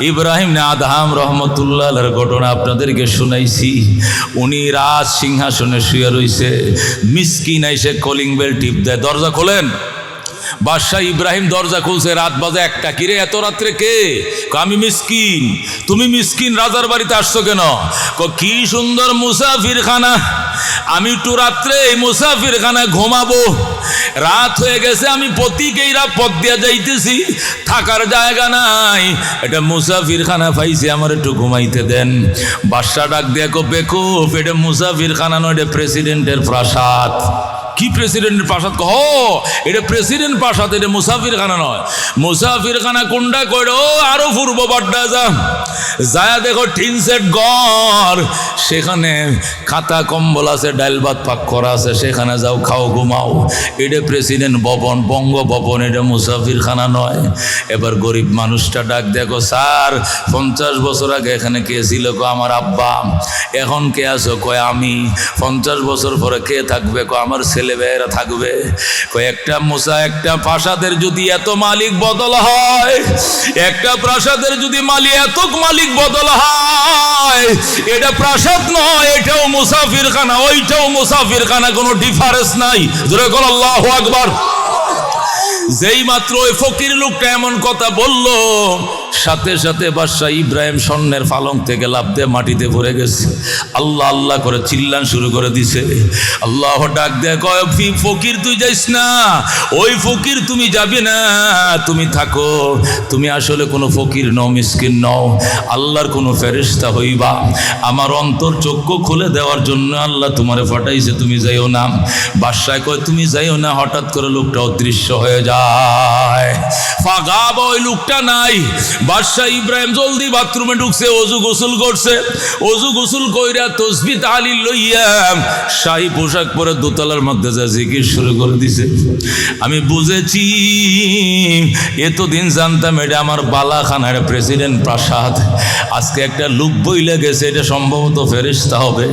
Ibrahim Adham রহমতুল্লাহর ঘটনা আপনাদেরকে শুনাইছি। উনি রাজ সিংহাসনে শুয়ে রইছে। মিসকিন এসে কলিং বেল টিপ দেয়। দরজা খোলেন? বাদশাহ ইব্রাহিম দরজা খুলছে, রাত বাজে একটা। কিরে, এত রাত্রে কে? আমি মিসকিন। তুমি মিসকিন, রাজার বাড়িতে আসছো কেন? কি সুন্দর মুসাফির খানা আমি একটু রাত্রে এই মুসাফির খানা ঘুমাবো। রাত হয়ে গেছে, আমি প্রতিকেইরা পথ দিয়া যাইতেছি। থাকার জায়গা নাই। এটা মুসাফির খানা পাইছি, আমার একটু ঘুমাইতে দেন। বাদশা ডাক দিয়া কো, বেকুফ, এটা মুসাফির খানা নয়, এটা প্রেসিডেন্টের প্রাসাদ। কি প্রেসিডেন্টের প্রাসাদ? কহ, এটা প্রেসিডেন্ট প্রাসাদ, এটা মুসাফির খানা নয়। মুসাফির খানা কোনটা কইর, আরও পূর্ব বাড্ডা যা। যায় দেখো টিন সেট ঘর, সেখানে খাতা কম্বল আছে, ডাইল ভাত পাক করা আছে, সেখানে যাও, খাও, ঘুমাও। এটা প্রেসিডেন্ট ভবন বঙ্গ ভবন এটা মুসাফির খানা নয়। এবার গরিব মানুষটা ডাক, দেখো, স্যার, পঞ্চাশ বছর আগে এখানে কে ছিল? কো আমার আব্বা। এখন কে আছো? কয়, আমি। পঞ্চাশ বছর পরে কে থাকবে? কো আমার ছেলে মেয়েরা থাকবে। কয়েকটা মোসা, একটা প্রাসাদের যদি এত মালিক বদল হয়, একটা প্রাসাদের যদি মালিক এত মালিক বদল হয়, এটা প্রাসাদ নয়, এটাও মুসাফির খানা ওইটাও মুসাফির খানা কোনো ডিফারেন্স নাই। ধরে কল আল্লাহ আকবার। যেই মাত্র ওই ফকির লোকটা এমন কথা বলল, সাথে সাথে বাদশাহ ইব্রাহিম স্বর্ণের পালং থেকে লাভ দিয়ে মাটিতে ভরে গেছে। আল্লাহ আল্লাহ করে চিল্লান শুরু করে দিছে। আল্লাহ ডাক দেয় ফকির তুই যাইস না। ওই ফকির তুমি যাবি না। তুমি থাকো। তুমি আসলে কোনো ফকির নও, মিসকিন নও। আল্লাহর কোনো ফেরিস্তা হইবা। আমার অন্তর চক্ষু খুলে দেওয়ার জন্য আল্লাহ তোমারে ফাটাইছে, তুমি যাইও না। বাদশায় কয়, তুমি যাইও না। হঠাৎ করে লোকটা অদৃশ্য হয়ে যায়। ফাগাব ওই নাই। বাদশাহ ইব্রাহিম জলদি বাথরুমে ঢুকছে, অজু গোসল করছে। অজু গোসল কইরা তসবি পোশাক পরে দোতলার মধ্যে যা জিকির শুরু করে দিছে। আমি বুঝেছি, এতদিন জানতাম এটা আমার বালাখানার প্রেসিডেন্ট প্রাসাদ। আজকে একটা লুক বইলে গেছে, এটা সম্ভবত ফেরিস্তা হবে।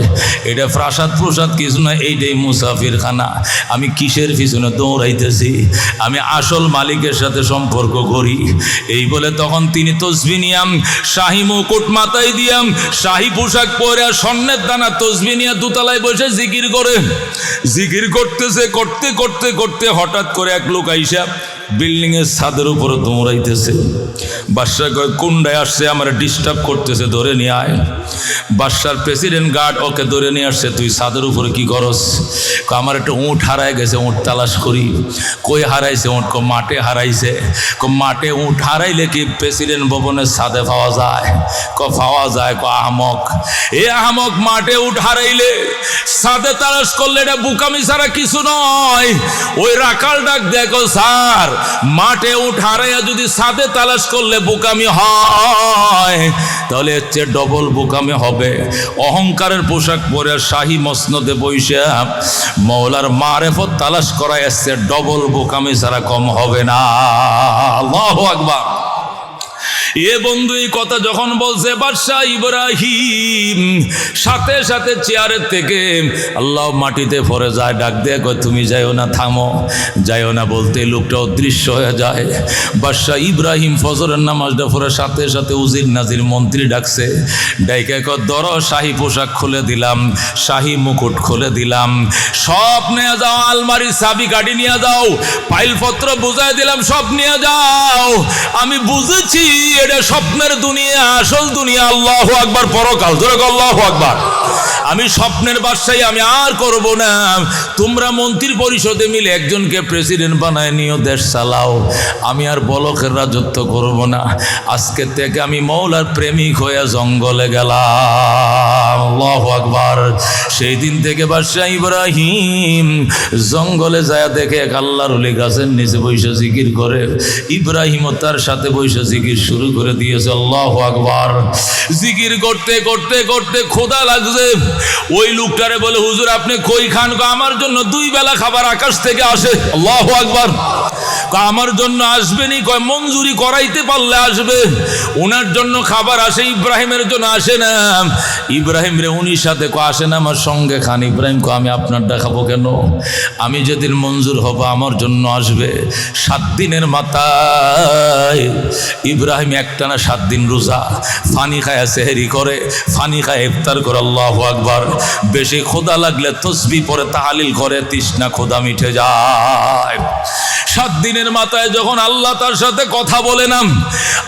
এটা প্রাসাদ প্রসাদ কিছু না, এইটাই মুসাফির খানা আমি কিসের পিছনে দৌড়াইতেছি? আমি আসল মালিকের সাথে সম্পর্ক করি। এই বলে তখন তিনি তসবি নিয়াম, শাহী মুকুট মাথায় দিয়াম, শাহী পোশাক পরে স্বর্ণের দানা তসবি নিয়ে দুতলায় বসে জিকির করে। জিকির করতেছে, করতে করতে করতে হঠাৎ করে এক লোক আইসা বিল্ডিং এর ছাদের উপরে দৌড়াইতেছে। বাদশাহ কয় কুন্ডায় আসছে, আমার ডিস্টার্ব করতেছে, ধরে নিয়ে আয়। বাদশার প্রেসিডেন্ট গার্ড ওকে ধরে নিয়ে আসছে, তুই ছাদের উপরে কি করস? আমার একটা উঁট হারায় গেছে, উঁট তালাশ করি। কই হারাইছে উঁট? কো মাঠে হারাইছে। কো মাঠে উঁট হারাইলে কি প্রেসিডেন্ট ভবনের ছাদে পাওয়া যায়? ক পাওয়া যায়। ক আহমক। এ আহমক, মাঠে উঠ হারাইলে ছাদে তালাশ করলে এটা বুকামি ছাড়া কিছু নয়। ওই রাখাল ডাক দেখো, স্যার। মাঠে উঠারাইয়া যদি সাথে তালাশ করলে বোকামি হয়, তাহলে চেয়ে ডবল বোকামি হবে। অহংকারের পোশাক পরে শাহি মসনদে বৈশে মৌলার মারেফত তালাশ করা এসছে ডবল বোকামি ছাড়া কম হবে না। আকবার। এ বন্ধু, এই কথা যখন বলছে বাদশাহ ইব্রাহিম, সাথে সাথে চেয়ারের থেকে আল্লাহ মাটিতে পড়ে যায়, ডাক দিয়ে তুমি যাইও না, থামো। যাইও না বলতে লোকটা অদৃশ্য হয়ে যায়। বাদশাহ ইব্রাহিম ফজরের নামাজটা পড়ে সাথে সাথে উজির নাজির মন্ত্রী ডাকছে। ডাইকে কয় দর শাহী পোশাক খুলে দিলাম, শাহী মুকুট খুলে দিলাম। সব নিয়ে যাও, আলমারির চাবি গাড়ি নিয়ে যাও ফাইলপত্র বুঝাই দিলাম, সব নিয়ে যাও। আমি বুঝেছি এটা স্বপ্নের দুনিয়া আসল দুনিয়া আল্লাহ আকবার পরকাল। ধরে আল্লাহ আকবার। আমি স্বপ্নের বাসায় আমি আর করব না। তোমরা মন্ত্রী পরিষদে মিলে একজনকে প্রেসিডেন্ট বানায় নিও, দেশ চালাও। আমি আর বলকের রাজত্ব করব না। আজকে থেকে আমি মৌলার প্রেমিক হয়ে জঙ্গলে গেলাম। আকবার। সেই দিন থেকে বাদশাহ ইব্রাহিম জঙ্গলে যায় দেখে এক আল্লাহর অলি গাছের নিচে বৈশা জিকির করে। ইব্রাহিমও তার সাথে বৈশা জিকির শুরু করে দিয়েছে। আল্লাহ আকবার। জিকির করতে করতে করতে খোদা লাগছে। ওই লোকটারে বলে, হুজুর, আপনি কই খান আমার জন্য দুই বেলা খাবার আকাশ থেকে আসে। আল্লাহ আকবর। আমার জন্য আসবেনি কয়, মঞ্জুরি করাইতে পারলে আসবে। ওনার জন্য খাবার আসে, ইব্রাহিমের জন্য আসে না। ইব্রাহিম রে, উনির সাথে কয়, আসে না আমার সঙ্গে খান। ইব্রাহিম কয়, আমি আপনারটা খাব কেন? আমি যেদিন মঞ্জুর হব, আমার জন্য আসবে। সাত দিনের মাথায় ইব্রাহিম একটানা সাত দিন রোজা। ফানি খায় সেহেরি করে, ফানি খায় ইফতার করে, আল্লাহ আকবার। বেশি খোদা লাগলে তসবি পরে তাহালিল করে, তৃষ্ণা খোদা মিঠে যায়। সাত দিনের মাথায় যখন আল্লাহ তার সাথে কথা বলে না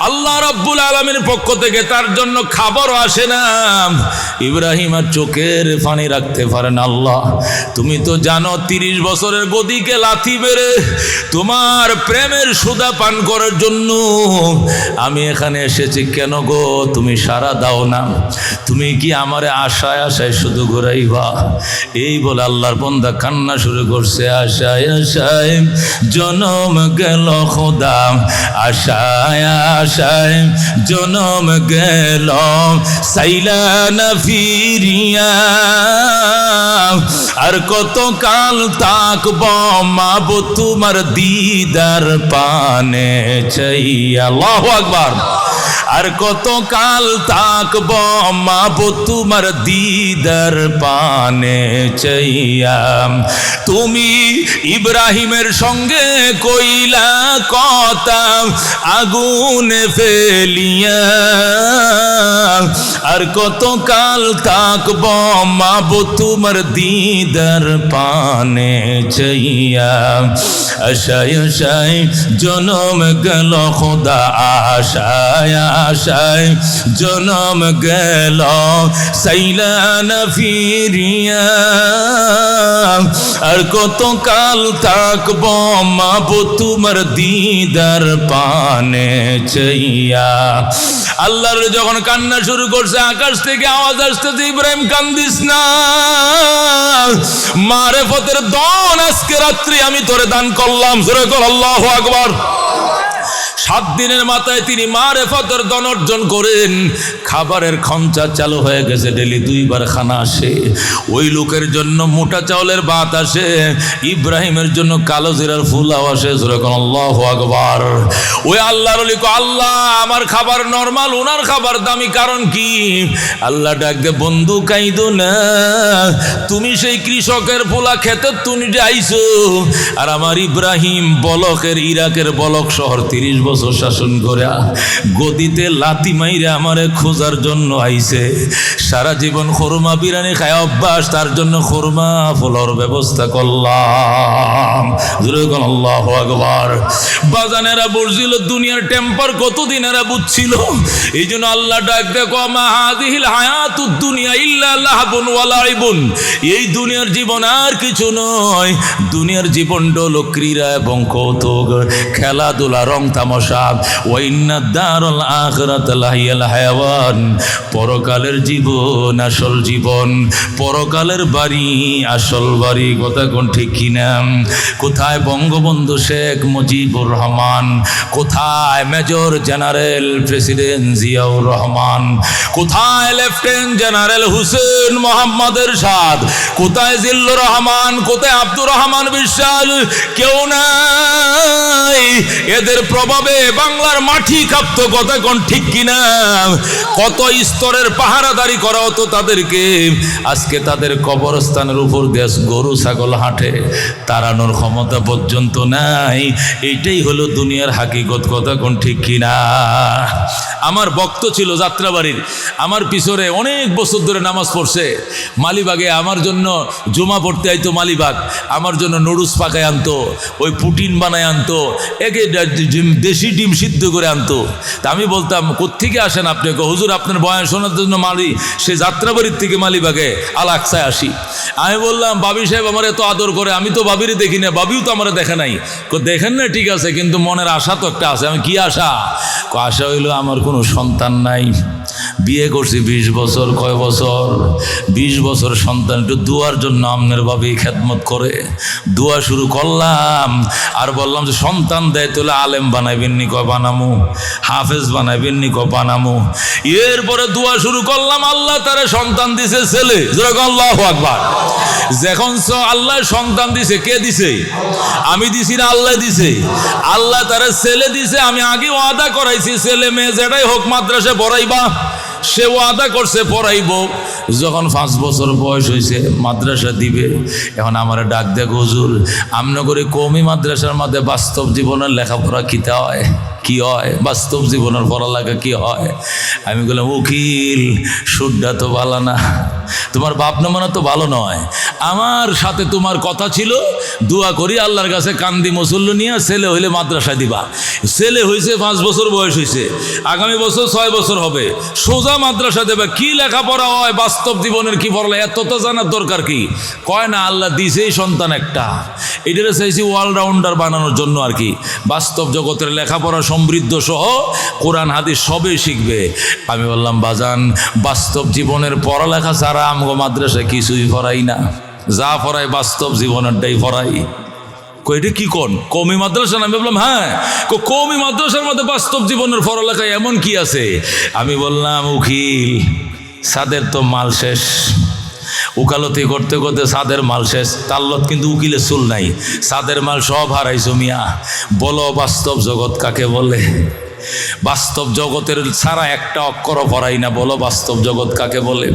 আল্লাহ রাব্বুল আলমীর পক্ষ থেকে তার জন্য খাবারও আসে না ইব্রাহিম আর চোখের পানি রাখতে পারেন আল্লাহ। তুমি তো জানো তিরিশ বছরের গদিকে লাথি মেরে তোমার প্রেমের সুদা পান করার জন্য। আমি এখানে এসেছি কেন গো? তুমি সারা দাও না। তুমি কি আমার আশায় আশায় শুধু ঘুরাইবা? এই বলে আল্লাহর বন্দা কান্না শুরু করছে, আশায় আশায় জনম গেল খোদা, আশায় আশায় জনম গেল, সাইলা না ফিরিয়া। আর কত কাল তাকব মাবো তোমার দিদার পানে চাইয়া আকবার। আর কত কাল তাকব মাবো তোমার দিদার পানে চাইয়া। তুমি ইব্রাহিমের সঙ্গে কইলা কথা আগুন ফেলিয়া। আর কত কাল তাকব মাবো তোমার দিদার পানে চাইয়া আশায় আশায় জনম গেল খোদা, আশায় আশায় জনম গেল সাইলান ফিরিয়া। আর কত কাল থাকব মাবো তোমার দিদার পানে চাইয়া আল্লাহর যখন কান্না শুরু করছে আকাশ থেকে আওয়াজ আসতেছে, ইব্রাহিম, কান্দিস না। মারে ফতের দন আজকে রাত্রি আমি তোরে দান করলাম। সুরে কর, আল্লাহ আকবার। সাত দিনের মাথায় তিনি মারে ফতর দন অর্জন করেন। খাবারের খঞ্চা চালু হয়ে গেছে, ডেলি দুইবার খানা আসে। ওই লোকের জন্য মোটা চাউলের ভাত আসে, ইব্রাহিমের জন্য কালো জিরার ফুলাও আসে যেরকম আল্লাহ আকবার। ওই আল্লাহর আল্লাহ, আমার খাবার নর্মাল ওনার খাবার দামি, কারণ কি? আল্লাহ ডাকবে বন্ধু, কাইদো না। তুমি সেই কৃষকের পোলা খেতে তুমি যাইছো। আর আমার ইব্রাহিম বলকের, ইরাকের বলক শহর তিরিশ বছর শাসন করে গদিতে লাতি মাইরে আমারে খোঁজার জন্য আইছে। সারা জীবন খোরমা বিরানি খায় অভ্যাস, তার জন্য খোরমা ফলর ব্যবস্থা করলাম। আল্লাহ বাজানেরা বলছিল, দুনিয়ার টেম্পার কতদিন এরা বুঝছিল? এই জন্য আল্লাহ ডাক দেখো মা হাদিহিল হায়াতুদ দুনিয়া ইল্লা লাহাবুন ওয়া লাইবুন। এই দুনিয়ার জীবন আর কিছু নয়, দুনিয়ার জীবনটা হলো ক্রীড়া এবং কৌতুক। খেলাধুলা রং তামাশা পরকালের জীবন আসল জীবন, পরকালের বাড়ি আসল বাড়ি, কথা কোন ঠিক কিনা? কোথায় বঙ্গবন্ধু শেখ মুজিবুর রহমান? কোথায় major general president Ziaur Rahman? কোথায় লেফটেন্যান্ট জেনারেল হুসেন মোহাম্মদের সাদ কোথায় জিল্লুর রহমান? কোথায় আব্দুর রহমান বিশ্বাস? কেউ নাই। এদের প্রভাবে বাংলার মাটি কাঁপতো কথা কোন ঠিক কিনা? কত স্তরের পাহারাদারি করা হতো তাদেরকে? আজকে তাদের কবরস্থানের উপর দেশ গরু, ছাগল হাঁটে, তাড়ানোর ক্ষমতা পর্যন্ত নাই। এইটাই হলো দুনিয়ার হাকিকত কথা কোন ঠিক কিনা? আমার বক্ত ছিল যাত্রাবাড়ির। আমার পিছনে অনেক বছর ধরে নামাজ পড়ছে। মালিবাগে আমার জন্য জমা পড়তে আইতো মালিবাগ। আমার জন্য নুডুস পাকায় আনতো, ওই পুটিন বানায় আনতো। একে দেশি ডিম সিদ্ধ করে আনতো। তা আমি বলতাম, কোত্থেকে আসেন আপনি? হুজুর, আপনার বয়ান শোনার জন্য মালি, সে যাত্রাবাড়ির থেকে মালিবাগে আল আকসায় আসি। আমি বললাম, বাবি সাহেব আমার এত আদর করে, আমি তো বাবিরে দেখি না, বাবিও তো আমার দেখে নাই। দেখেন না, ঠিক আছে, কিন্তু মনের আশা তো একটা আছে। আমি, কি আশা? আশা হইল আমার কোনো সন্তান নাই। বিয়ে করছি বিশ বছর, কয় বছর? বিশ বছর সন্তান, একটু দুয়ার জন্য আমনের বাবি খেদমত করে। দোয়া শুরু করলাম, আর বললাম যে, সন্তান দেয় তোলে আলেম বানামু। হাফেজ বানামু। এরপরে দোয়া শুরু করলাম, আল্লাহ তারা সন্তান দিছে ছেলে। আল্লাহ আকবার। যখন আল্লাহ সন্তান দিছে, কে দিছে? আমি দিছি না, আল্লাহ দিছে? আল্লাহ তারা ছেলে দিছে, আমি আগে ওয়াদা করাইছি, ছেলে মেয়ে যেটাই হোক মাদ্রাসে পড়াইবা। সে ওয়াদা করছে, পড়াইব। যখন পাঁচ বছর বয়স হয়েছে, মাদ্রাসা দিবে। এখন আমার ডাক দেখ, হজুর, আমনগরে কমই মাদ্রাসার মাধ্যমে বাস্তব জীবনের লেখাপড়া কিতা হয়? কি হয়? বাস্তব জীবনের পড়ালেখা কি হয়? আমি বললাম, উকিল সুরটা তো ভালো না। তোমার বাপ নামানো তো ভালো নয়। আমার সাথে তোমার কথা ছিল, দোয়া করি আল্লাহর কাছে কান্দি মুসল্ল নিয়ে ছেলে হইলে মাদ্রাসা দিবা। ছেলে হয়েছে পাঁচ বছর বয়স হয়েছে আগামী বছর ছয় বছর হবে। সোজা মাদ্রাসা দেবে। কি লেখাপড়া হয়? বাস্তব জীবনের কি পড়ালে এত তো জানার দরকার কি? কয়, না, আল্লাহ দিছেই সন্তান একটা। এটারে চাইছি অলরাউন্ডার বানানোর জন্য আর কি। বাস্তব জগতের লেখাপড়া সমৃদ্ধ সহ কোরআন হাদিস সবই শিখবে। আমি বললাম, বাজান, বাস্তব জীবনের পড়ালেখা ছাড়া আমগো মাদ্রাসায় কিছুই পড়াই না। যা পড়াই বাস্তব জীবনেরটাই পড়াই এটা কি কোন? কমি মাদ্রাসা আমি বললাম হ্যাঁ। কমি মাদ্রাসার মধ্যে বাস্তব জীবনের পড়ালেখায় এমন কি আছে? আমি বললাম, উকিল, সাদের তো মাল শেষ। উকালতি করতে করতে সাদের মাল শেষ। তাল্লত কিন্তু উকিলে চুল নাই। সাদের মাল সব হারাইছো মিয়া। বলো বাস্তব জগৎ কাকে বলে? বাস্তব জগতের ছাড়া একটা অক্ষরও পড়াই না, বলো বাস্তব জগৎ কাকে বলে?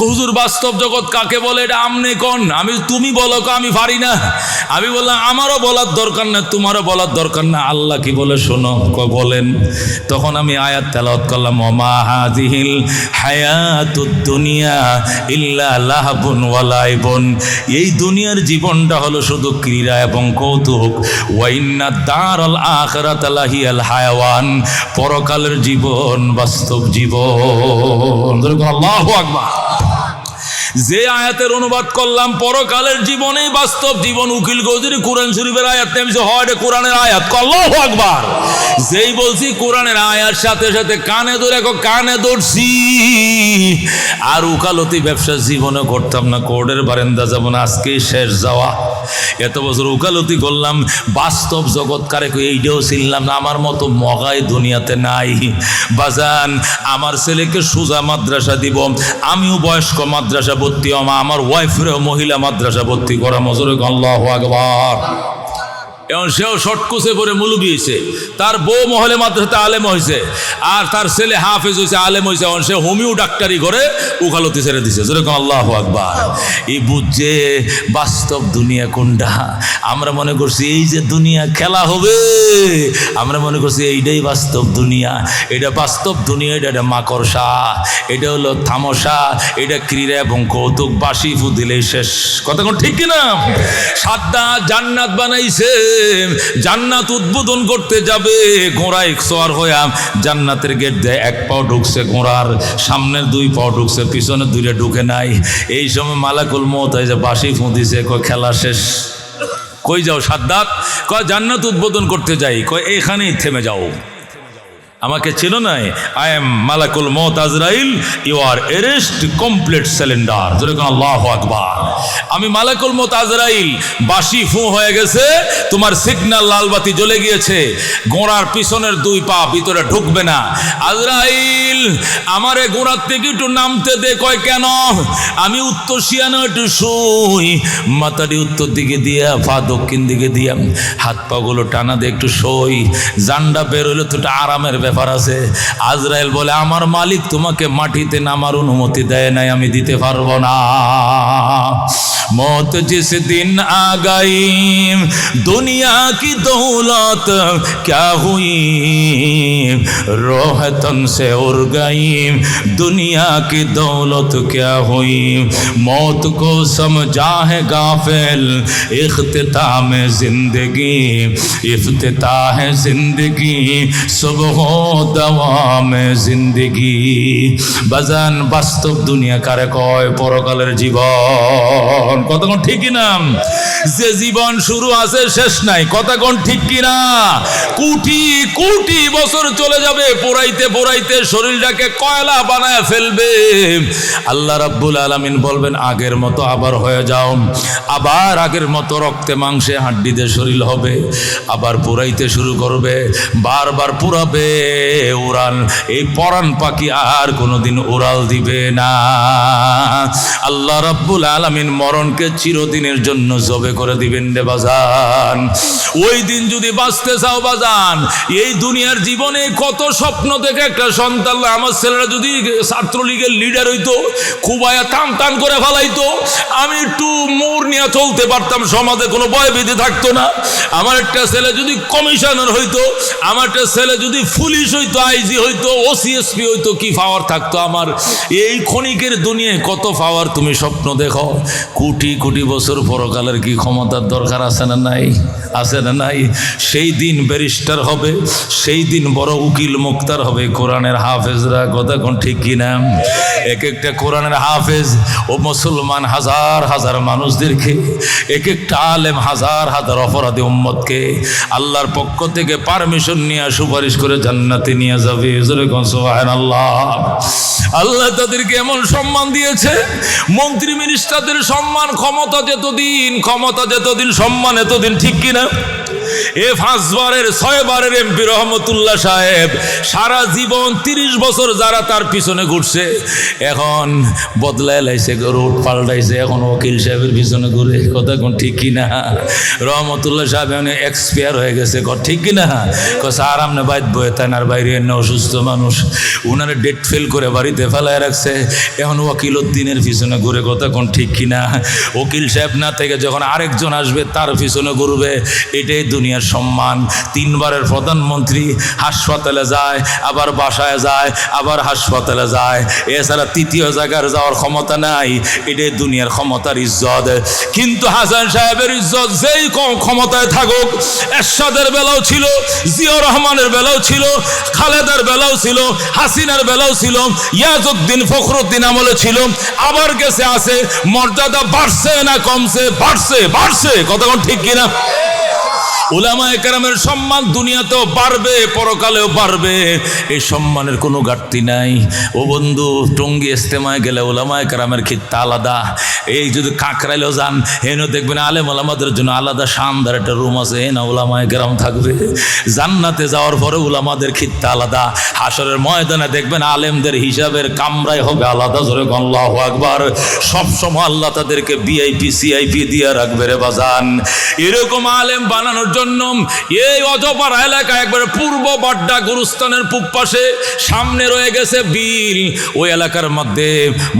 হুজুর, বাস্তব জগৎ কাকে বলে? এটা আমনে কোন? আমি, তুমি বলো আমি পারি না। আমি বললাম, আমারও বলার দরকার না, তোমারও বলার দরকার না। আল্লাহ কি বলে শোনো বলেন। তখন আমি আয়াত তেলাওয়াত করলাম, ওমা হাদিহিল হায়াতুদ দুনিয়া ইল্লা লাহাবুন ওয়ালাইবুন এই দুনিয়ার জীবনটা হলো শুধু ক্রীড়া এবং কৌতুক। ওয়াইন্না দারাল আখিরাত লাহিয়াল হায়াওয়ান। পরকালের জীবন বাস্তব জীবন। আল্লাহু আকবার। যে আয়াতের অনুবাদ করলাম, পরকালের জীবনেই বাস্তব জীবন। উকিল গৌজুরি কোরআন শরীফের আয়াত নেমেছে হয় কোরআনের আয়াত। কল্লাহ আকবার। যেই বলছি কোরআনের আয়ার সাথে সাথে কানে ধরে এখন কানে ধরছি। আর উকালতি ব্যবসা জীবনে করতাম না, কোর্টের বারেন্দা যাব না, আজকেই শেষ যাওয়া। এত বছর উকালতি করলাম, বাস্তব জগৎ কারে এইটাও চিনলাম না, আমার মতো মগাই দুনিয়াতে নাই। বাজান, আমার ছেলেকে সোজা মাদ্রাসা দিব, আমিও বয়স্ক মাদ্রাসা ভর্তি আমার ওয়াইফরেও মহিলা মাদ্রাসা ভর্তি করা, মজুরে আল্লাহ আকবার। এবং সেও শর্টকুসে পরে মুলুবি হয়েছে তার বউ মহলে মাদ্রাসাতে আলেম হয়েছে আর তার ছেলে হাফেজ হয়েছে আলেম হয়েছে এবং সে হোমিও ডাক্তারি করে উকালতি ছেড়ে দিছে। যেরকম আল্লাহ আকবার। এই বুঝছে বাস্তব দুনিয়া কোনটা? আমরা মনে করছি এই যে দুনিয়া খেলা হবে। আমরা মনে করছি এইটাই বাস্তব দুনিয়া। এটা বাস্তব দুনিয়া, এটা একটা মাকড়সা। এটা হলো থামসা এটা ক্রীড়া এবং কৌতুক বাসি ফু দিলেই শেষ। কথা ঠিক কিনা? সাদ্দা জান্নাত বানাইছে। জান্নাত উদ্বোধন করতে যাবে। ঘোড়া একশোয়ার হইয়া জান্নাতের গেট দেয় এক পাও ঢুকছে ঘোড়ার। সামনের দুই পাও ঢুকছে পিছনে দুইটা ঢুকে নাই। এই সময় মালাকুল মত হয় যে বাসি ফুঁদিছে খেলা শেষ। কই যাও সাদ্দাত? কয় জান্নাত উদ্বোধন করতে যাই, কয় এখানেই থেমে যাও। আমাকে ছিল নাই? আই এম মালাকুল মত আজরাইল। You are arrest complete cylinder যেরকম আল্লাহ আকবার। আমি মালাকুল মত আজরাইল। বাসি ফু হয়ে গেছে। তোমার সিগন্যাল লালবাতি জ্বলে গিয়েছে। গোড়ার পিছনের দুই পা ভিতরে ঢুকবে না। আজরাইল, আমারে গোড়ার থেকে একটু নামতে দে, কয় কেন? আমি উত্তর শিয়ানো একটু শুই। মাথাটি উত্তর দিকে দিয়া ফা দক্ষিণ দিকে দিয়া হাত পাগুলো টানা দিয়ে একটু সই জান্ডা বেরোলে তো আরামের ব্যাপার ব্যাপার আছে। আজরাইল বলে, আমার মালিক তোমাকে মাটিতে নামার অনুমতি দেয় নাই, আমি দিতে পারব না। মত দিন আগাই দুনিয়া কি দৌলত, ক্যা হুই রোহতন সে উর গাই দুনিয়া কি দৌলত, ক্যা হুই মত কো সমঝা হে গাফেল ইখতাম জিন্দগি, ইফততা হে জিন্দগি, সুবহ দাওয়ামে জিন্দেগি। বাজান, বাস্তব দুনিয়া কারে কয়? পরকালের জীবন। কতক্ষণ ঠিক না যে জীবন শুরু আছে, শেষ নাই। কতক্ষণ ঠিক কিনা? কোটি কোটি বছর চলে যাবে। পোড়াইতে পোড়াইতে শরীরটাকে কয়লা বানায় ফেলবে। আল্লাহ রাব্বুল আলামিন বলবেন, আগের মতো আবার হয়ে যাও। আবার আগের মতো রক্তে, মাংসে, হাড্ডিতে শরীর হবে। আবার পোড়াইতে শুরু করবে। বারবার পুরাবে উড়ান। এই পরাণ পাখি আর কোনোদিন উড়াল দিবে না। আল্লাহ রাব্বুল আলামিন মরণকে চিরদিনের জন্য জবে করে দিবেন রে বাজান। ওই দিন যদি বাঁচতে চাও বাজান, এই দুনিয়ার জীবনে কত স্বপ্ন দেখে একটা সন্তান আমার ছেলেরা যদি ছাত্রলীগের লিডার হইতো, খুবায়া টান টান করে ফেলাইতো, আমি একটু মোড় নিয়ে চলতে পারতাম, সমাজে কোনো ভয় বেঁধে থাকতো না। আমার একটা ছেলে যদি কমিশনার হইতো, আমার একটা ছেলে যদি পুলিশ হইতো, আইজি হইতো ওসিএসপি হইতো, কি পাওয়ার থাকতো আমার? এই ক্ষণিকের দুনিয়ায় কত পাওয়ার তুমি স্বপ্ন দেখো? কোটি কোটি বছর পরকালের কি ক্ষমতার দরকার আছে না নাই? আছে না নাই? সেই দিন ব্যারিস্টার হবে, সেই দিন বড় উকিল মুক্তার হবে, কোরআনের হাফেজরা কথা কোন ঠিক কিনা এক একটা কোরআনের হাফেজ, ও মুসলমান হাজার হাজার মানুষদেরকে, এক একটা আলেম হাজার হাজার অপরাধী উম্মতকে, আল্লাহর পক্ষ থেকে পারমিশন নিয়ে সুপারিশ করে জান্নাতে নিয়ে যাবে। আল্লাহ আল্লাহ তাদেরকে এমন সম্মান দিয়েছে, মন্ত্রী মিনিস্টারদের সম্মান ক্ষমতা যেতদিন ক্ষমতা যেতদিন, সম্মান এতদিন ঠিক কিনা? এ পাঁচবারের ছয়বারের এমপি রহমতুল্লাহ সাহেব, সারা জীবন তিরিশ বছর যারা তার পিছনে ঘুরছে, এখন বদলায় লাইছে, রোড পাল্টাইছে, এখন ওকিল সাহেবের পিছনে ঘুরে কথা কোন ঠিক কিনা রহমতুল্লাহ সাহেব এখন এক্সপায়ার হয়ে গেছে ঠিক কিনা ক স্যার আপনি বাইত বয়ে তাই বাইরে এনে অসুস্থ মানুষ। উনারে ডেট ফেল করে বাড়িতে ফেলায় রাখছে। এখন ওকিল উদ্দিনের পিছনে ঘুরে, কথা কোন ঠিক কিনা উকিল সাহেব না থেকে যখন আরেকজন আসবে, তার পিছনে ঘুরবে, এটাই দুনিয়ার সম্মান। তিনবারের প্রধানমন্ত্রী হাসপাতালে যায়, আবার বাসায় যায়, আবার হাসপাতালে যায়। এছাড়া তৃতীয় জায়গার যাওয়ার ক্ষমতা নাই, এটাই দুনিয়ার ক্ষমতার ইজ্জত। কিন্তু হাসান সাহেবের ইজ্জত যেই ক্ষমতায় থাকুক, এরশাদের বেলাও ছিল জিয়াউর রহমানের বেলাও ছিল, খালেদার বেলাও ছিল, হাসিনার বেলাও ছিল, ইয়াজউদ্দিন ফখরুদ্দিন আমলে ছিল, আবার গেছে আছে, মর্যাদা বাড়ছে না কমছে, বাড়ছে বাড়ছে কতক্ষণ ঠিক কিনা? উলামা একরামের সম্মান দুনিয়াতেও বাড়বে, পরকালেও বাড়বে। এই সম্মানের কোনো ঘাটতি নাই। ও বন্ধু, টঙ্গি ইস্তেমায় গেলে ওলামা একরামের খিত্তা আলাদা। এই যদি কাঁকড়াইলেও যান হেন দেখবেন আলেম ওলামাদের জন্য আলাদা শানদার একটা রুম আছে। এ না ওলামা একরাম থাকবে। জান্নাতে যাওয়ার পরে উলামাদের খিত্তা আলাদা। হাসরের ময়দানে দেখবেন আলেমদের হিসাবের কামরাই হবে আলাদা। জোরে আল্লাহ আকবার। সবসময় আল্লাহ তাদেরকে বিআইপি সিআইপি দিয়ে রাখবে রে বাজান। এরকম আলেম বানানোর জন্য এই অজপাড়া পূর্ব বাড্ডা গুরুস্থানের সামনে রয়ে গেছে বিল। ওই এলাকার মধ্যে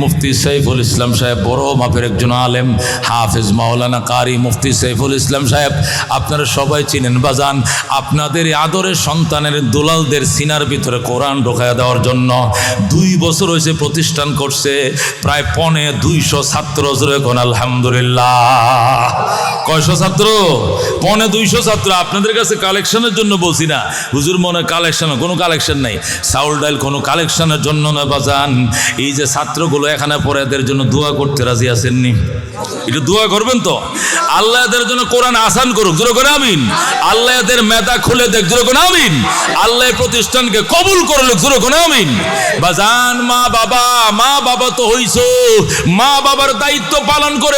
মুফতি সাইফুল ইসলাম সাহেব বড় মাপের একজন আলেম, হাফেজ মাওলানা কারি মুফতি সাইফুল ইসলাম সাহেব। আপনারা সবাই চিনেন বাজান আপনাদের আদরের সন্তানের দুলালদের সিনার ভিতরে কোরআন ঢোকায় দেওয়ার জন্য দুই বছর হয়েছে প্রতিষ্ঠান করছে, প্রায় পনে দুইশো ছাত্র। আলহামদুলিল্লাহ। কয়শো ছাত্র? পনে দুইশো ছাত্র আপনাদের কাছে কালেকশনের জন্য বলছি না। হুজুর মনে কালেকশন, কোনো কালেকশন নাই। চাউল ডাল কোনো কালেকশনের জন্য না বাজান। এই যে ছাত্রগুলো এখানে পরে এদের জন্য দোয়া করতে রাজি আছেননি। এটা দোয়া করবেন তো? আল্লাহ এদের জন্য কোরআন আসান করুক। জোরে করে আমিন। আল্লাহ এদের মেধা খুলে দেখ। জোরে করে আমিন। আল্লাহ প্রতিষ্ঠানকে কবুল করলুক জোরে করে আমিন। বাজান, মা বাবা মা বাবা তো হইছো। মা বাবার দায়িত্ব পালন করে